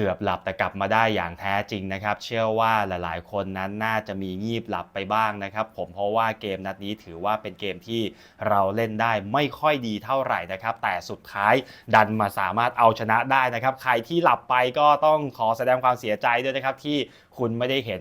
เกือบหลับแต่กลับมาได้อย่างแท้จริงนะครับ เชื่อว่าหลายๆ คนนั้นน่าจะมีงีบหลับไปบ้างนะครับ ผมเพราะว่าเกมนัดนี้ถือว่าเป็นเกมที่เราเล่นได้ไม่ค่อยดีเท่าไหร่นะครับ แต่สุดท้ายดันมาสามารถเอาชนะได้นะครับ ใครที่หลับไปก็ต้องขอแสดงความเสียใจด้วยนะครับที่คุณไม่ได้เห็น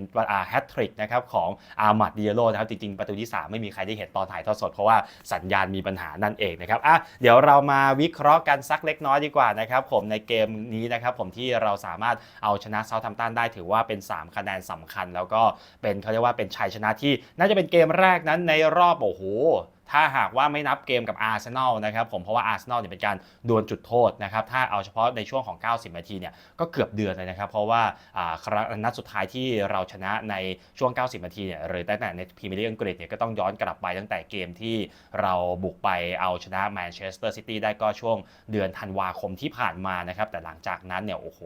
แฮตทริกนะครับของอาร์มัดเดียโลนะครับจริงๆ ประตูที่ 3 ไม่มีใครได้เห็นตอนถ่ายทอดสด เพราะว่าสัญญาณมีปัญหานั่นเองนะครับอะเดี๋ยวเรามาวิเคราะห์กันสักเล็กน้อยดีกว่านะครับผมในเกมนี้นะครับผมที่เราสามารถเอาชนะเซาท์ทัมตันได้ถือว่าเป็น 3 คะแนนสำคัญ แล้วก็เป็นเขาเรียกว่าเป็นชัยชนะที่น่าจะเป็นเกมแรกนั้นในรอบโอ้โห ถ้าหากว่าไม่นับเกมกับอาร์เซนอลนะครับผมเพราะว่าอาร์เซนอลเนี่ยเป็นการดวลจุดโทษนะครับถ้าเอาเฉพาะในช่วงของ 90 นาทีเนี่ยก็เกือบเดือนเลยนะครับเพราะว่าครั้งนัดสุดท้ายที่เราชนะในช่วง 90 นาทีเนี่ยหรือตั้งแต่ในพรีเมียร์ลีกอังกฤษเนี่ยก็ต้องย้อนกลับไปตั้งแต่เกมที่เราบุกไปเอาชนะแมนเชสเตอร์ซิตี้ได้ก็ช่วงเดือนธันวาคมที่ผ่านมานะครับแต่หลังจากนั้นเนี่ยโอ้โห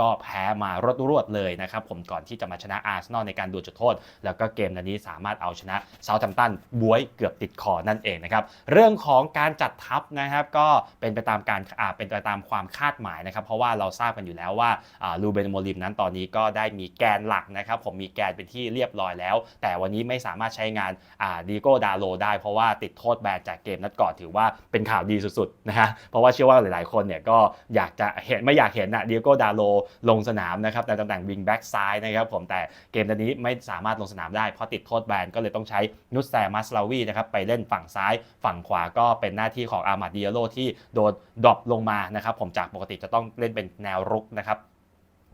ก็แพ้มารวดๆเลยนะครับผมก่อนที่จะมาชนะอาร์เซนอลในการดวลจุดโทษ แล้วก็เกมนี้สามารถเอาชนะเซาท์แฮมป์ตันบวยเกือบติดคอนั่นเองนะครับเรื่องของการจัดทัพนะครับก็เป็นไปตามการอ่าเป็นไปตามความคาดหมายนะครับเพราะว่าเราทราบกันอยู่แล้วว่าอ่าลูเบนโมลิมนั้นตอนนี้ก็ได้มีแกนหลักนะครับผมมีแกนเป็นที่เรียบร้อยแล้ว แต่วันนี้ไม่สามารถใช้งานอ่าดีโก้ดาโลได้เพราะว่าติดโทษแบนจากเกมนัดก่อนถือว่าเป็นข่าวดีสุดๆนะฮะเพราะว่าเชื่อว่าหลายๆคนเนี่ยก็อยากจะเห็นไม่อยากเห็นนะดีโก้ดาโลลงสนามนะครับในตำแหน่งวิงแบ็กซ้ายนะครับผมแต่เกมนี้ไม่สามารถลงสนามได้เพราะติดโทษแบนก็เลยต้องใช้นุสแซมัสลาวีนะครับไปเล่นฝั่ง่งซ้าย ฝั่งขวาก็เป็นหน้าที่ของอาร์มาดิเอโลที่โดนดรอปลงมานะครับผมจากปกติจะต้องเล่นเป็นแนวรุกนะครับ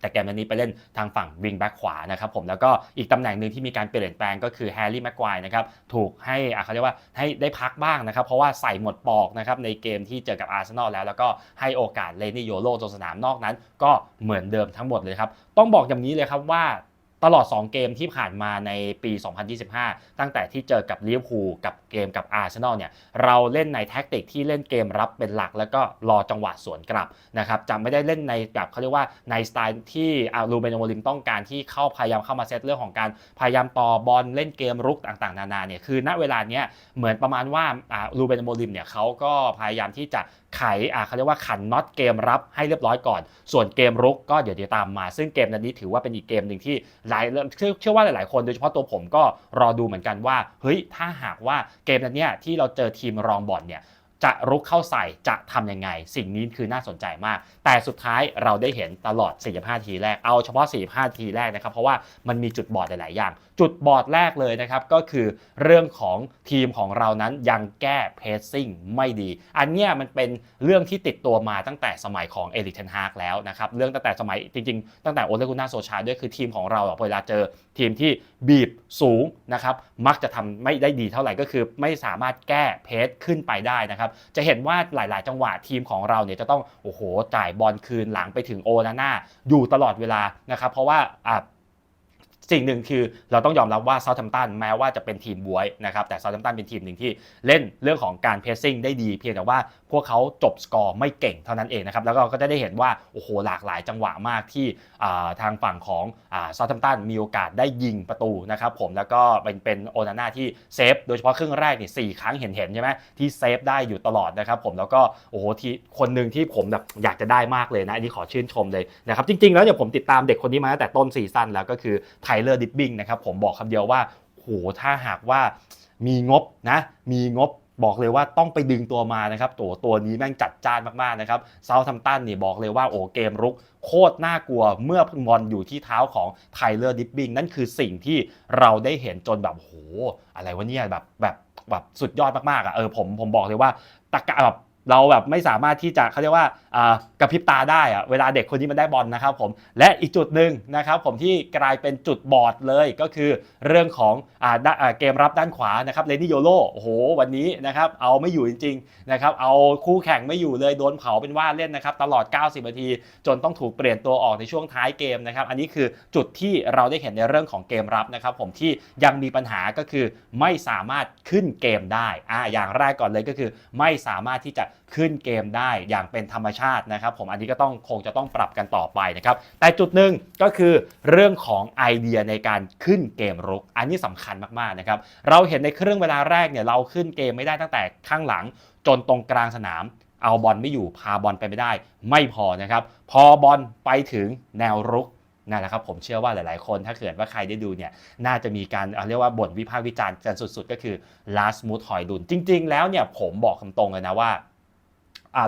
แต่เกมนี้ไปเล่นทางฝั่งวิงแบ็กขวานะครับผมแล้วก็อีกตำแหน่งหนึ่งที่มีการเปลี่ยนแปลงก็คือแฮร์รี่แม็กควายนะครับถูกให้อะเขาเรียกว่าให้ได้พักบ้างนะครับ เพราะว่าใส่หมดปอกนะครับในเกมที่เจอกับอาร์เซนอลแล้ว แล้วก็ให้โอกาสเลนี่โยโลลงสนามนอกนั้น ก็เหมือนเดิมทั้งหมดเลยครับ ต้องบอกอย่างนี้เลยครับว่า ตลอด 2 เกมที่ผ่านมาในปี 2025 ตั้งแต่ที่เจอกับลิเวอร์พูลกับเกมกับอาร์เซนอลเนี่ยเราเล่นในแท็กติกที่เล่นเกมรับเป็นหลัก แล้วก็รอจังหวะสวนกลับนะครับจะไม่ได้เล่นในแบบเขาเรียกว่าในสไตล์ที่อารูเบนโมลิมต้องการที่เข้าพยายามเข้ามาเซตเรื่องของการพยายามต่อบอลเล่นเกมรุกต่างๆ นานาเนี่ยคือณเวลาเนี้ยเหมือนประมาณว่าอารูเบนโมลิมเนี่ยเขาก็พยายามที่จะ ไขอ่าเขาเรียกว่าขันน็อตเกมรับให้เรียบร้อยก่อน ส่วนเกมรุกก็เดี๋ยวจะตามมา ซึ่งเกมนั้นนี้ถือว่าเป็นอีกเกมหนึ่งที่หลายเชื่อเชื่อว่าหลายๆคนโดยเฉพาะตัวผมก็รอดูเหมือนกันว่าเฮ้ยถ้าหากว่าเกมนั้นเนี่ยที่เราเจอทีมรองบอลเนี่ย จะรุกเข้าใส่จะทำยังไง สิ่งนี้คือน่าสนใจมาก แต่สุดท้ายเราได้เห็นตลอด 45 ทีแรก เอาเฉพาะ 45 ทีแรกนะครับ เพราะว่ามันมีจุดบอดหลาย ๆ อย่าง จุดบอดแรกเลยนะครับ ก็คือเรื่องของทีมของเรานั้นยังแก้เพสซิ่งไม่ดี อันเนี้ยมันเป็นเรื่องที่ติดตัวมาตั้งแต่สมัยของเอริกเทนฮากแล้วนะครับ เรื่องตั้งแต่สมัยจริง ๆ ตั้งแต่โอเลกุน่าโซชาด้วยคือทีมของเราเวลาเจอทีมที่บีบสูงนะครับ มักจะทำไม่ได้ดีเท่าไหร่ก็คือ ไม่สามารถแก้เพสขึ้นไปได้นะครับจะเห็นว่าหลาย ๆ จังหวะทีมของเราเนี่ยจะต้องโอ้โหจ่ายบอลคืนหลังไปถึงโอนาน่าอยู่ตลอดเวลานะครับเพราะว่าอะ สิ่งหนึ่งคือเราต้องยอมรับว่าเซาท์แ m มตันแม้ว่าจะเป็นทีมบวยนะครับแต่เซาท์แ m มตันเป็นทีมหนึ่งที่เล่นเรื่องของการเพสซิ่งได้ดี เพียงแต่ว่าพวกเขาจบสกอร์ไม่เก่งเท่านั้นเองนะครับแล้วก็ก็จะได้เห็นว่าโอ้โหหลากหลายจังหวะมากที่ทางฝั่งของเซาท์แ m มตันมีโอกาสได้ยิงประตูนะครับผมแล้วก็เป็นเป็นโอนาน่าที่เซฟโดยเฉพาะครึ่งแรกนี่สี่ครั้งเห็นเห็นใช่ไหมที่เซฟได้อยู่ตลอดนะครับผมแล้วก็โอ้โหที่คนหนึ่งที่ผมแบบอยากจะได้มากเลยนะอันนี้ขอชื่นชมเลยนะครับจริงๆ แล้วเนี่ยผมติดตามเด็กคนนี้มาตั้งแต่ต้นซีซั่นแล้วก็คือไทเลอร์ดิบบิงนะครับผมบอกคำเดียวว่าโหถ้าหากว่ามีงบนะมีงบบอกเลยว่าต้องไปดึงตัวมานะครับตัวตัวนี้แม่งจัดจ้านมากๆนะครับเซาท์ทัมตันนี่บอกเลยว่าโอ้เกมรุกโคตรน่ากลัวเมื่อบอลอยู่ที่เท้าของไทเลอร์ดิบบิงนั่นคือสิ่งที่เราได้เห็นจนแบบโหอะไรวะเนี่ยแบบแบบแบบสุดยอดมากๆอะเออผมผมบอกเลยว่าตะกะแบบ เราแบบไม่สามารถที่จะเขาเรียกว่ากระพริบตาได้อะเวลาเด็กคนนี้มันได้บอลนะครับผมและอีกจุดหนึ่งนะครับผมที่กลายเป็นจุดบอดเลยก็คือเรื่องของเกมรับด้านขวานะครับเลนี่โยโลโอ้โหวันนี้นะครับเอาไม่อยู่จริงๆนะครับเอาคู่แข่งไม่อยู่เลยโดนเผาเป็นว่าเล่นนะครับตลอด 90 นาที จนต้องถูกเปลี่ยนตัวออกในช่วงท้ายเกมนะครับอันนี้คือจุดที่เราได้เห็นในเรื่องของเกมรับนะครับผมที่ยังมีปัญหาก็คือไม่สามารถขึ้นเกมได้อ่าอย่างแรกก่อนเลยก็คือ ไม่สามารถที่จะขึ้นเกมได้อย่างเป็นธรรมชาตินะครับ ผมอันนี้ก็ต้องคงจะต้องปรับกันต่อไปนะครับ แต่จุดหนึ่งก็คือเรื่องของไอเดียในการขึ้นเกมรุก อันนี้สำคัญมากๆนะครับ เราเห็นในเครึ่องเวลาแรกเนี่ยเราขึ้นเกมไม่ได้ตั้งแต่ข้างหลัง จนตรงกลางสนามเอาบอลไม่อยู่พาบอลไปไม่ได้ ไม่พอนะครับ พอบอลไปถึงแนวรุกนั่นแหละครับผมเชื่อว่าหลาย ๆ คนถ้าเกิดว่าใครได้ดูเนี่ยน่าจะมีการเาเรียกว่าบ่นวิพากษ์วิจารณ์กันสุด ๆ ก็คือลาสมูทฮอยดุนจริง ๆ แล้วเนี่ยผมบอกคำตรงเลยนะว่า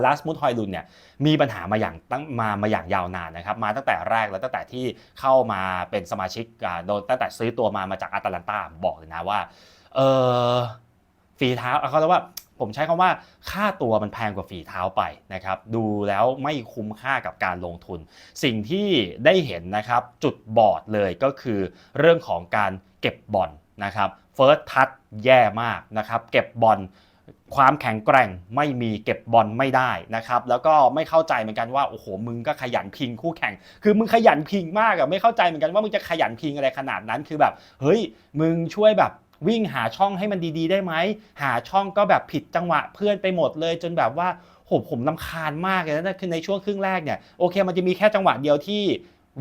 ลาสมูทฮอยดุนเนี่ยมีปัญหามาอย่างตั้งมามาอย่างยาวนานนะครับมาตั้งแต่แรกแล้วตั้งแต่ที่เข้ามาเป็นสมาชิกโดนตั้งแต่ซื้อตัวมามาจากอาตแลนตาบอกเลยนะว่าเออฝีเท้าเขาเรียกว่าผมใช้คำว่าค่าตัวมันแพงกว่าฝีเท้าไปนะครับดูแล้วไม่คุ้มค่ากับการลงทุน สิ่งที่ได้เห็นนะครับจุดบอดเลยก็คือเรื่องของการเก็บบอลนะครับเฟิร์สทัชแย่มากนะครับเก็บบอล ความแข็งแกร่งไม่มีเก็บบอลไม่ได้นะครับ แล้วก็ไม่เข้าใจเหมือนกันว่าโอ้โหมึงก็ขยันพิงคู่แข่ง คือมึงขยันพิงมากอะไม่เข้าใจเหมือนกันว่ามึงจะขยันพิงอะไรขนาดนั้นคือแบบ เฮ้ย มึงช่วยแบบวิ่งหาช่องให้มันดีๆ ได้ไหม หาช่องก็แบบผิดจังหวะเพื่อนไปหมดเลยจนแบบว่าโหผมลำคาญมากเลยนะคือในช่วงครึ่งแรกเนี่ยโอเคมันจะมีแค่จังหวะเดียวที่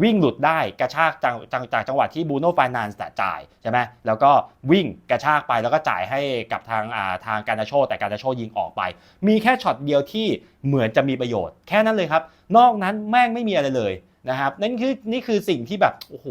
วิ่งหลุดได้กระชากจากจากจากจังหวะที่บูโน่ฟานานส์จ่ายใช่ไหมแล้วก็วิ่งกระชากไปแล้วก็จ่ายให้กับทางอ่าทางการนาโช แต่การนาโชยิงออกไป มีแค่ช็อตเดียวที่เหมือนจะมีประโยชน์ แค่นั้นเลยครับ นอกนั้นแม่งไม่มีอะไรเลยนะครับนั่นคือนี่คือสิ่งที่แบบโอ้โห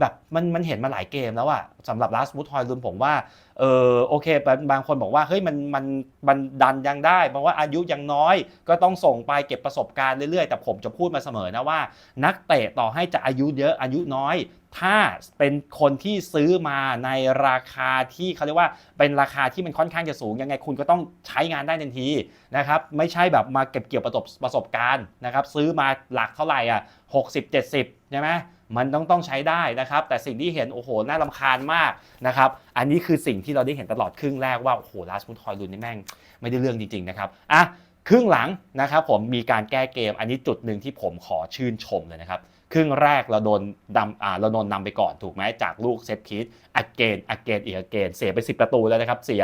แบบมันมันเห็นมาหลายเกมแล้วอะสำหรับลาสมูทฮอยลุนผมว่าเออโอเคบางบางคนบอกว่าเฮ้ยมันมันมันดันยังได้เพราะว่าอายุยังน้อย ก็ต้องส่งไปเก็บประสบการณ์เรื่อยๆ แต่ผมจะพูดมาเสมอนะว่า นักเตะต่อให้จะอายุเยอะอายุน้อย ถ้าเป็นคนที่ซื้อมาในราคาที่เขาเรียกว่าเป็นราคาที่มันค่อนข้างจะสูงยังไงคุณก็ต้องใช้งานได้ทันทีนะครับไม่ใช่แบบมาเก็บเกี่ยวประสบประสบการณ์นะครับซื้อมาหลักเท่าไหร่อะ60 70ใช่ไหม มันต้องต้องใช้ได้นะครับ แต่สิ่งที่เห็นโอ้โหน่าลำคาญมากนะครับ อันนี้คือสิ่งที่เราได้เห็นตลอดครึ่งแรกว่าโอ้โหลาสมุทอยลุนนี่แม่งไม่ได้เรื่องจริงๆนะครับอะครึ่งหลังนะครับผมมีการแก้เกมอันนี้จุดหนึ่งที่ผมขอชื่นชมเลยนะครับ ครึ่งแรกเราโดนดำอ่าเราโดนนำไปก่อนถูกไหมจากลูกเซตพีทอเกนอเกนอีกอเกนเสียไป 10 ประตูแล้วนะครับ เสีย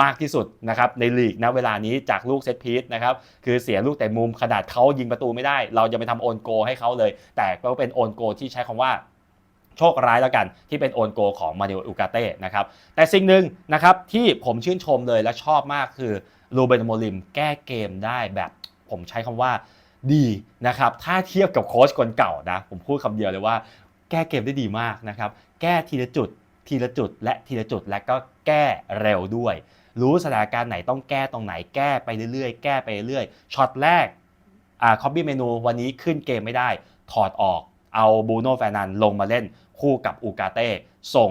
มากที่สุดนะครับในลีกนะเวลานี้จากลูกเซตพีทนะครับคือเสียลูกแต่มุมขนาดเขายิงประตูไม่ได้ เราจะไปทำโอนโกให้เขาเลย แต่ก็เป็นโอนโกที่ใช้คำว่าโชคร้ายแล้วกันที่เป็นโอนโกของมาเนลอูกาเต้นะครับแต่สิ่งหนึ่งนะครับที่ผมชื่นชมเลยและชอบมากคือรูเบนโมลิมแก้เกมได้แบบผมใช้คำว่า ดีนะครับถ้าเทียบกับโค้ชคนเก่านะผมพูดคำเดียวเลยว่า แก้เกมได้ดีมากนะครับแก้ทีละจุดทีละจุด และทีละจุดและก็แก้เร็วด้วย รู้สถานการณ์ไหนต้องแก้ตรงไหนแก้ไปเรื่อยๆ แก้ไปเรื่อยๆช็อตแรกอ่าคอบบี้เมนูวันนี้ขึ้นเกมไม่ได้ ถอดออกเอาบูโน่แฟนันลงมาเล่นคู่กับอูกาเต้ส่ง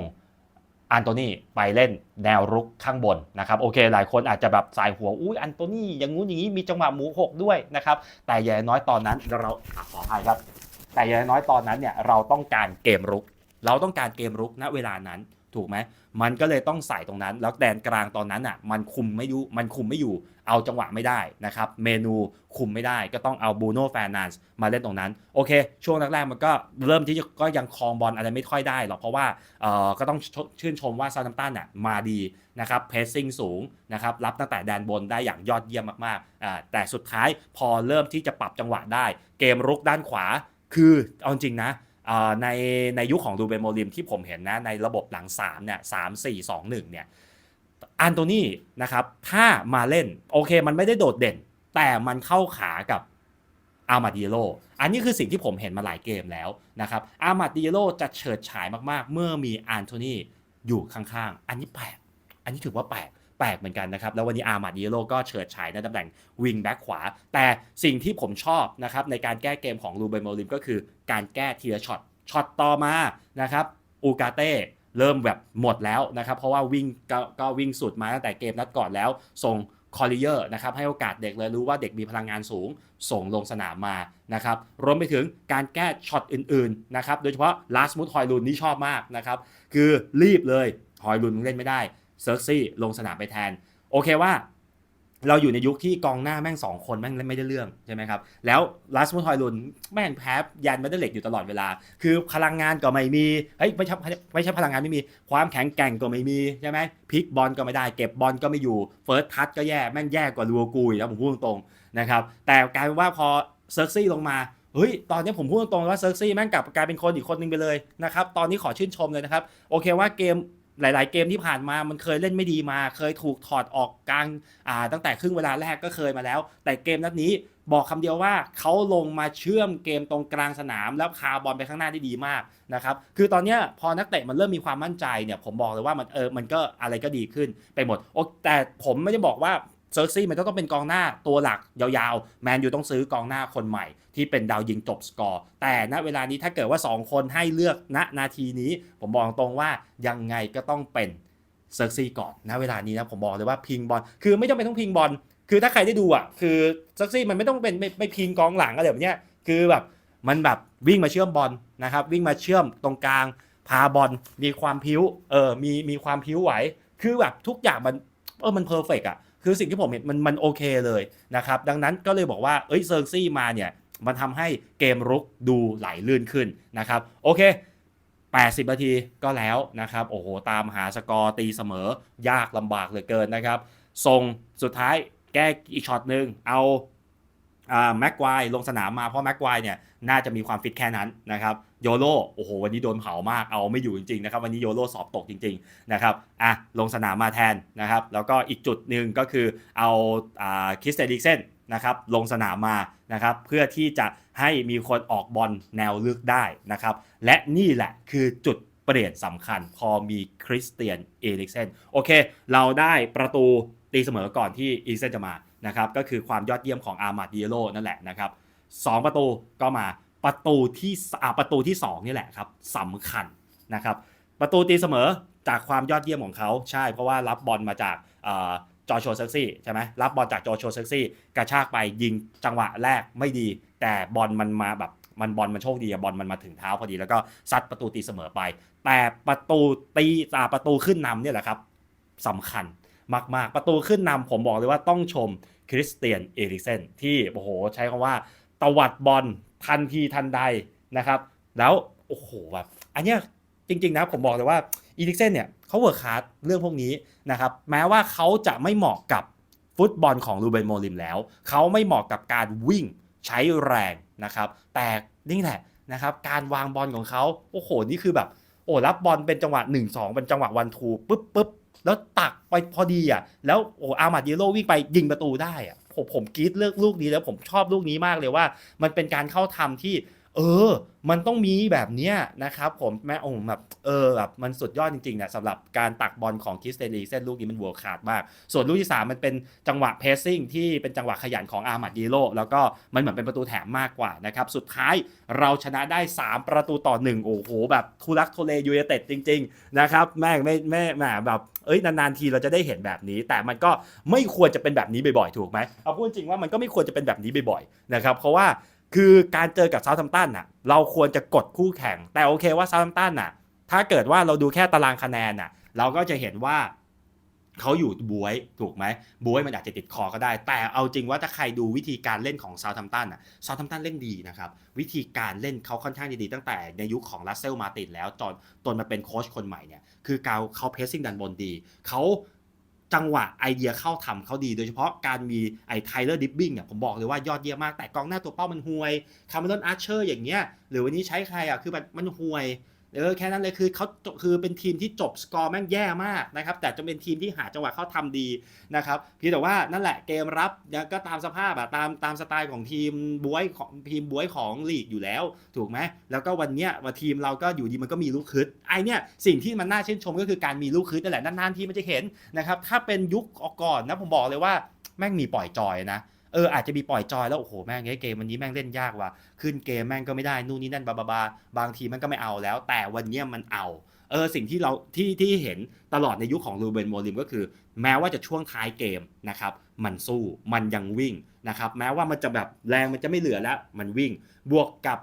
อันโตนี่ไปเล่นแนวรุกข้างบนนะครับโอเค หลายคนอาจจะแบบสายหัวอุ้ยอันโตนี่อย่างงู้นอย่างนี้มีจังหวะหมูหกด้วยนะครับแต่อย่างน้อยตอนนั้นเราขออภัยครับ แต่อย่างน้อยตอนนั้นเนี่ยเราต้องการเกมรุก เราต้องการเกมรุกณเวลานั้น ถูกไหมมันก็เลยต้องใส่ตรงนั้น แล้วแดนกลางตอนนั้นอะ มันคุมไม่อยู่มันคุมไม่อยู่ เอาจังหวะไม่ได้นะครับ เมนูคุมไม่ได้ ก็ต้องเอาบูโน่แฟนนานส์มาเล่นตรงนั้น โอเค ช่วงแรกๆมันก็เริ่มที่จะก็ยังคลองบอลอะไรไม่ค่อยได้หรอกเพราะว่าเอ่อก็ต้องชื่นชมว่าซา u ั h ตันอะมาดีนะครับเพสซิ่งสูงนะครับรับตั้งแต่แดนบนได้อย่างยอดเยี่ยมมากๆอ่าแต่สุดท้ายพอเริ่มที่จะปรับจังหวะได้ เกมรุกด้านขวา คือเอาจริงนะ ในในยุคของดูเบนโมลิมที่ผมเห็นนะในระบบหลัง3เนี่ยสามสี่สองหนึ่งเนี่ยอันโตนี่นะครับถ้ามาเล่นโอเคมันไม่ได้โดดเด่น แต่มันเข้าขากับอามาดิโลอันนี้คือสิ่งที่ผมเห็นมาหลายเกมแล้วนะครับอามาดิโลจะเฉิดฉายมากๆ เมื่อมีอันโทนี่อยู่ข้างๆ อันนี้แปลกอันนี้ถือว่าแปลก แปลกเหมือนกันนะครับ แล้ววันนี้อาร์มาดิโลก็เฉิดฉายในตำแหน่งวิงแบ็กขวา แต่สิ่งที่ผมชอบนะครับในการแก้เกมของลูเบนโมลิมก็คือการแก้ทีละช็อต ช็อตต่อมานะครับอูกาเต้เริ่มแบบหมดแล้วนะครับ เพราะว่าวิ่งกก็วิ่งสุดมาตั้งแต่เกมนัดก่อนแล้ว ส่งคอริเยอร์นะครับให้โอกาสเด็กเลยรู้ว่าเด็กมีพลังงานสูง ส่งลงสนามมานะครับรวมไปถึงการแก้ช็อตอื่นๆนะครับโดยเฉพาะลาสมูทฮอยลุนนี่ชอบมากนะครับคือรีบเลยฮอยลุนเล่นไม่ได้ เซิร์กซี่ลงสนามไปแทน โอเคว่า เราอยู่ในยุคที่กองหน้าแม่งสองคนแม่งไม่ได้เรื่องใช่ไหมครับ แล้วลาสมูทอยลุนแม่งแพ้ยันไม่ได้เหล็กอยู่ตลอดเวลา คือพลังงานก็ไม่มีเฮ้ยไม่ใช่ไม่ใช่พลังงานไม่มี ความแข็งแกร่งก็ไม่มีใช่ไหมพลิกบอลก็ไม่ได้ เก็บบอลก็ไม่อยู่เฟิร์สทัชก็แย่แม่งแย่กว่าลูกุยแล้วผมพูดตรงๆนะครับแต่กลายเป็นว่าพอเซิร์กซี่ลงมาเฮ้ย ตอนนี้ผมพูดตรงๆว่าเซิร์กซี่แม่งกลับกลายเป็นคนอีกคนนึงไปเลยนะครับ ตอนนี้ขอชื่นชมเลยนะครับ โอเคว่าเกม หลาย ๆ เกมที่ผ่านมามันเคยเล่นไม่ดีมา เคยถูกถอดออกกลางอ่าตั้งแต่ครึ่งเวลาแรกก็เคยมาแล้ว แต่เกมนัดนี้บอกคำเดียวว่าเขาลงมาเชื่อมเกมตรงกลางสนาม แล้วคาบอลไปข้างหน้าได้ดีมากนะครับคือตอนนี้พอนักเตะมันเริ่มมีความมั่นใจเนี่ยผมบอกเลยว่ามันเออมันก็อะไรก็ดีขึ้นไปหมดโอ้แต่ผมไม่ได้บอกว่า เซอร์ซี่มันก็ต้องเป็นกองหน้าตัวหลักยาวๆ แมนยูต้องซื้อกองหน้าคนใหม่ ที่เป็นดาวยิงจบสกอร์ แต่ณเวลานี้ถ้าเกิดว่า 2 คนให้เลือกณนาทีนี้ ผมบอกตรงว่ายังไงก็ต้องเป็นเซอร์ซี่ก่อนณเวลานี้นะผมบอกเลยว่าพิงบอลคือไม่จำเป็นต้องพิงบอลคือถ้าใครได้ดูอะคือเซอร์ซี่มันไม่ต้องเป็นไม่ไม่พิงกองหลังอะไรแบบเนี้ยคือแบบมันแบบวิ่งมาเชื่อมบอลนะครับวิ่งมาเชื่อมตรงกลางพาบอลมีความพิ้วเออมีมีความพิ้วไหว คือแบบทุกอย่างมันเออมันเพอร์เฟกอะ คือสิ่งที่ผมเห็นมันมันโอเคเลยนะครับดังนั้นก็เลยบอกว่าเอ้ยเซอร์ซี่มาเนี่ยมันทำให้เกมรุกดูไหลลื่นขึ้นนะครับโอเค 80 นาทีก็แล้วนะครับโอ้โหตามหาสกอร์ตีเสมอยากลำบากเหลือเกินนะครับทรงสุดท้ายแก้อีกช็อตหนึ่งเอา แม็กควายลงสนามมาเพราะแม็กควายเนี่ยน่าจะมีความฟิตแค่นั้นนะครับโยโรโอ้โหวันนี้โดนเผามากเอาไม่อยู่จริงๆนะครับวันนี้โยโรสอบตกจริงๆนะครับอะลงสนามมาแทนนะครับแล้วก็อีกจุดหนึ่งก็คือเอาอ่าคิสเตดิกเซนนะครับลงสนามมานะครับเพื่อที่จะให้มีคนออกบอลแนวลึกได้นะครับและนี่แหละคือจุดเปลี่ยนสำคัญพอมีคริสเตียนเอริกเซนโอเค เราได้ประตู ตีเสมอก่อนที่อริกเซนจะมานะครับก็คือความยอดเยี่ยมของอาร์มาดิเอโลนั่นแหละนะครับสองประตูก็มาประตูที่อ่าประตูที่สองนี่แหละครับสำคัญนะครับประตูตีเสมอจากความยอดเยี่ยมของเขาใช่ เพราะว่ารับบอลมาจากจอโชเซ็กซี่ใช่ไหมรับบอลจากจอโชเซ็กซี่กระชากไปยิงจังหวะแรกไม่ดี แต่บอลมันมาแบบมันบอลมันโชคดีอะบอลมันมาถึงเท้าพอดีแล้วก็ซัดประตูตีเสมอไป แต่ประตูตีอ่าประตูขึ้นนำเนี่ยแหละครับสำคัญ มาก ๆ ประตูขึ้นนำผมบอกเลยว่าต้องชมคริสเตียนเอริกเซนที่โอ้โหใช้คำว่าตวัดบอลทันทีทันใดนะครับ แล้วโอ้โหแบบอันเนี้ยจริง ๆ นะผมบอกเลยว่าอีลิกเซนเนี่ยเขาเวิร์คาร์ดเรื่องพวกนี้นะครับแม้ว่าเขาจะไม่เหมาะกับฟุตบอลของลูเบนโมลิมแล้ว เขาไม่เหมาะกับการวิ่งใช้แรงนะครับ แต่นี่แหละนะครับการวางบอลของเขาโอ้โหนี่คือแบบโอ้รับบอลเป็นจังหวะ 1 2 เป็นจังหวะวันทูปุ๊บปุ๊บ แล้วตักไปพอดีอะ แล้วโอ้อามาดเยโรวิ่งไปยิงประตูได้อะผมผมกรี๊ดเลือกลูกนี้แล้วผมชอบลูกนี้มากเลยว่า มันเป็นการเข้าทำที่ เออ มันต้องมีแบบเนี้ยนะครับผมแม่โอ้แบบเออแบบมันสุดยอดจริงๆเนี่ยสำหรับการตักบอลของคิสเตลีเส้นลูกนี้มันวัวขาดมาก ส่วนลูกที่ 3 มันเป็นจังหวะเพสซิ่งที่เป็นจังหวะขยันของอาร์มาดยีโรแล้วก็มันเหมือนเป็นประตูแถมมากกว่านะครับ สุดท้ายเราชนะได้ 3 ประตูต่อ 1 โอ้โห แบบทุลักทุเลยูเนเต็ดจริง ๆ นะครับ แม่งไม่แม่แหมแบบเอ้ยนานๆทีเราจะได้เห็นแบบนี้ แต่มันก็ไม่ควรจะเป็นแบบนี้บ่อยๆ ถูกไหมเอาพูดจริงว่ามันก็ไม่ควรจะเป็นแบบนี้บ่อยๆนะครับเพราะว่า คือการเจอกับเซาท์แฮมตันน่ะเราควรจะกดคู่แข่ง แต่โอเคว่าเซาท์แฮมตันน่ะ ถ้าเกิดว่าเราดูแค่ตารางคะแนนน่ะ เราก็จะเห็นว่าเขาอยู่บวยถูกไหมบวยมันอาจจะติดคอก็ได้ แต่เอาจริงว่าถ้าใครดูวิธีการเล่นของเซาท์แฮมตันน่ะเซาท์แฮมตันเล่นดีนะครับ วิธีการเล่นเขาค่อนข้างดีตั้งแต่ในยุคของลัสเซลมาตินแล้วจนตนมาเป็นโค้ชคนใหม่เนี่ยคือเขาเขาเพรสซิ่งดันบนดีเขา จังหวะไอเดียเข้าทำเขาดีโดยเฉพาะการมีไอไทเลอร์ดิบบิงเนี่ยผมบอกเลยว่ายอดเยี่ยมมากแต่กองหน้าตัวเป้ามันห่วยคาร์เมลอนอาร์เชอร์อย่างเงี้ยหรือวันนี้ใช้ใครอะคือมันมันห่วย เออแค่นั้นเลยคือเขาคือเป็นทีมที่จบสกอร์แม่งแย่มากนะครับแต่จะเป็นทีมที่หาจังหวะเข้าทำดีนะครับเพียงแต่ว่านั่นแหละเกมรับก็ตามสภาพอะตามตามสไตล์ของทีมบวยของทีมบวยของลีกอยู่แล้ว ถูกไหมแล้วก็วันเนี้ยว่าทีมเราก็อยู่ดีมันก็มีลูกคึดไอเนี่ยสิ่งที่มันน่าชื่นชมก็คือการมีลูกคึดนั่นแหละนานๆที่มันจะเห็นนะครับถ้าเป็นยุคก่อนนะผมบอกเลยว่าแม่งมีปล่อยจอยนะ เอออาจจะมีปล่อยจอยแล้วโอ้โหแม่งเกมวันนี้แม่งเล่นยากว่ะขึ้นเกมแม่งก็ไม่ได้นู่นนี่นั่นบาบาบาบางทีมันก็ไม่เอาแล้ว แต่วันนี้มันเอาเออสิ่งที่เราที่ที่เห็นตลอดในยุคของลูเบนโมลิมก็คือ แม้ว่าจะช่วงท้ายเกมนะครับมันสู้มันยังวิ่งนะครับแม้ว่ามันจะแบบแรงมันจะไม่เหลือแล้วมันวิ่ง บวกกับ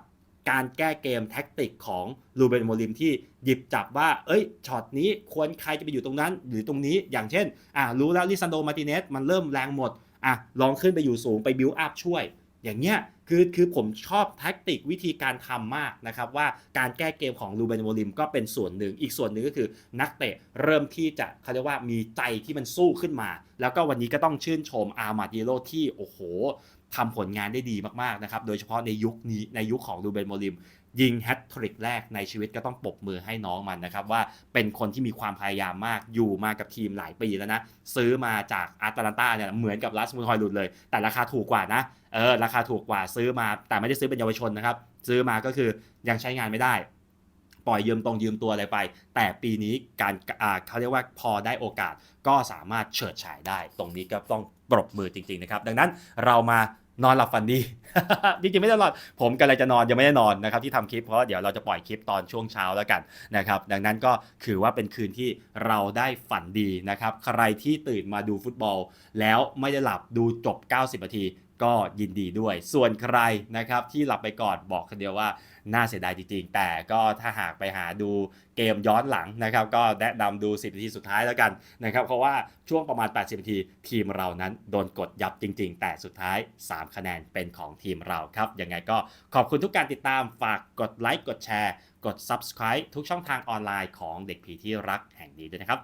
การแก้เกมแท็กติกของลูเบนโมลิมที่หยิบจับว่า เอ้ยช็อตนี้ควรใครจะไปอยู่ตรงนั้น หรือตรงนี้อย่างเช่นอ่ารู้แล้วลิซันโดมาติเนสมันเริ่มแรงหมด อะลองขึ้นไปอยู่สูงไปบิวอัพช่วย อย่างเงี้ยคือคือผมชอบแท็กติกวิธีการทำมากนะครับว่าการแก้เกมของลูเบนโมลิมก็เป็นส่วนหนึ่ง อีกส่วนหนึ่งก็คือนักเตะเริ่มที่จะเขาเรียกว่ามีใจที่มันสู้ขึ้นมา แล้วก็วันนี้ก็ต้องชื่นชมอาร์มาดิโลที่โอ้โหทำผลงานได้ดีมากๆนะครับ โดยเฉพาะในยุคนี้ในยุคของดูเบนโมลิม ยิงแฮตทริกแรกในชีวิตก็ต้องปรบมือให้น้องมันนะครับ ว่าเป็นคนที่มีความพยายามมากอยู่มากับทีมหลายปีแล้วนะ ซื้อมาจากอาร์ตแลนตาเนี่ยเหมือนกับลัสมูนฮอยลุดเลย แต่ราคาถูกกว่านะเออราคาถูกกว่าซื้อมาแต่ไม่ได้ซื้อเป็นเยาวชนนะครับ ซื้อมาก็คือยังใช้งานไม่ได้ ปล่อยยืมตรงยืมตัวอะไรไป แต่ปีนี้การอ่าเขาเรียกว่าพอได้โอกาสก็สามารถเฉิดฉายได้ ตรงนี้ก็ต้องปรบมือจริงๆนะครับ ดังนั้นเรามา นอนหลับฝันดี จริงๆไม่ได้นอนผมกำลังจะนอนยังไม่ได้นอนนะครับที่ทำคลิปเพราะว่าเดี๋ยวเราจะปล่อยคลิปตอนช่วงเช้าแล้วกันนะครับดังนั้นก็คือว่าเป็นคืนที่เราได้ฝันดีนะครับใครที่ตื่นมาดูฟุตบอล แล้วไม่ได้หลับดูจบ 90นาที ก็ยินดีด้วย ส่วนใครนะครับที่หลับไปก่อนบอกคนเดียวว่าน่าเสียดายจริงๆ แต่ก็ถ้าหากไปหาดูเกมย้อนหลังนะครับ ก็แนะนำดู 10 นาทีสุดท้ายแล้วกันนะครับ เพราะว่าช่วงประมาณ 80 นาที ทีมเรานั้นโดนกดยับจริงๆ แต่สุดท้าย 3 คะแนนเป็นของทีมเราครับ ยังไงก็ขอบคุณทุกการติดตามฝากกดไลค์กดแชร์ กด Subscribe ทุกช่องทางออนไลน์ของเด็กผีที่รักแห่งนี้ด้วยนะครับ